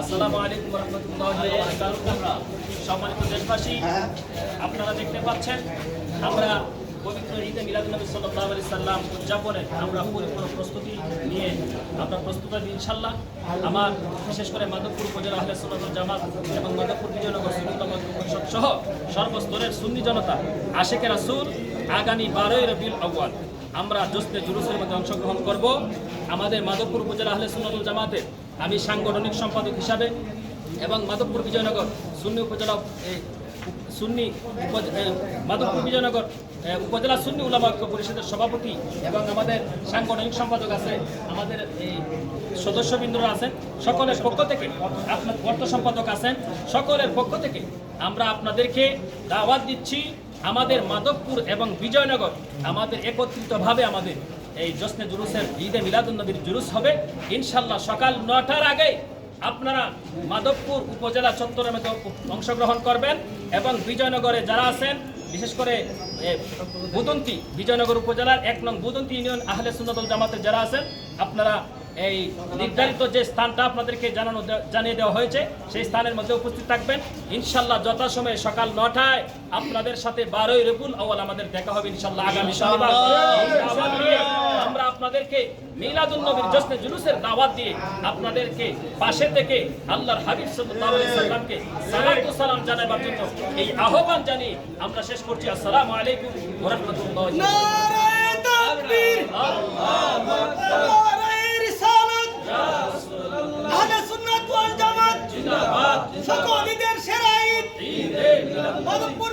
আসসালামু আলাইকুম রহমতুল্লাহ সম্মানিত দেশবাসী আপনারা দেখতে পাচ্ছেন আমরা পবিত্র ঈদে মিলাদুল্নবী সাল্লাহ আলি সাল্লাম উদযাপনে আমরা পরিপূর্ণ প্রস্তুতি নিয়ে আমরা প্রস্তুত আছি ইনশাল্লাহ আমার বিশেষ করে মাধবপুর উপজেলা আহলে সুন্নাতুল জামাত এবং মাধবপুর বিজয়নগর পরিষদ সহ সর্বস্তরের সুন্নি জনতা আশেকে রাসুল আগামী বারোই রবিউল আউ্য়াল। আমরা জোসনে জুলুসের মধ্যে অংশগ্রহণ করব। আমাদের মাধবপুর উপজেলা আহলে সুন্নাতুল জামাতের আমি সাংগঠনিক সম্পাদক হিসাবে এবং মাধবপুর বিজয়নগর সুন্নি উপজেলা সুন্নি মাধবপুর বিজয়নগর উপজেলা সুন্নি উলামা ঐক্য পরিষদের সভাপতি এবং আমাদের সাংগঠনিক সম্পাদক আছে, আমাদের এই সদস্যবৃন্দরা আছেন। সকলের পক্ষ থেকে আপনার অর্থ সম্পাদক আছেন। সকলের পক্ষ থেকে আমরা আপনাদেরকে দাওয়াত দিচ্ছি আমাদের মাধবপুর এবং বিজয়নগর আমাদের একত্রিতভাবে আমাদের এই জশ্নে জুলুসের ঈদে মিলাদুন্নবীর জুলুস হবে। ইনশাল্লাহ সকাল নটার আগে আপনারা মাধবপুর উপজেলা চত্বরের মধ্যে অংশগ্রহণ করবেন এবং বিজয়নগরে যারা আছেন, বিশেষ করে বুদন্তি, বিজয়নগর উপজেলার এক নং বুদন্তি ইউনিয়ন আহলে সুন্নতল জামাতের যারা আছেন, আপনারা এই নির্ধারিত যে স্থানটা আপনাদেরকে জানানো জানিয়ে দেওয়া হয়েছে, সেই স্থানের মধ্যে উপস্থিত থাকবেন। ইনশাল্লাহ যথাসময়ে সকাল নটায় আপনাদের সাথে বারোই রবুল আওয়াল আমাদের দেখা হবে ইনশাল্লাহ আগামী শনিবার। আমরা আপনাদেরকে মিলাদুন নবীর জশ্নে জুলুসের দাওয়াত দিয়ে আপনাদেরকে পাশে থেকে আল্লাহর হাবিব সাল্লাল্লাহু আলাইহি সাল্লামকে সালাতু সালাম জানাবার জন্য এই আহ্বান জানিয়ে আমরা শেষ করছি। আসসালামু আলাইকুম ওয়া রাহমাতুল্লাহি সকল ঈদের সেরা ঈদ। মাধবপুর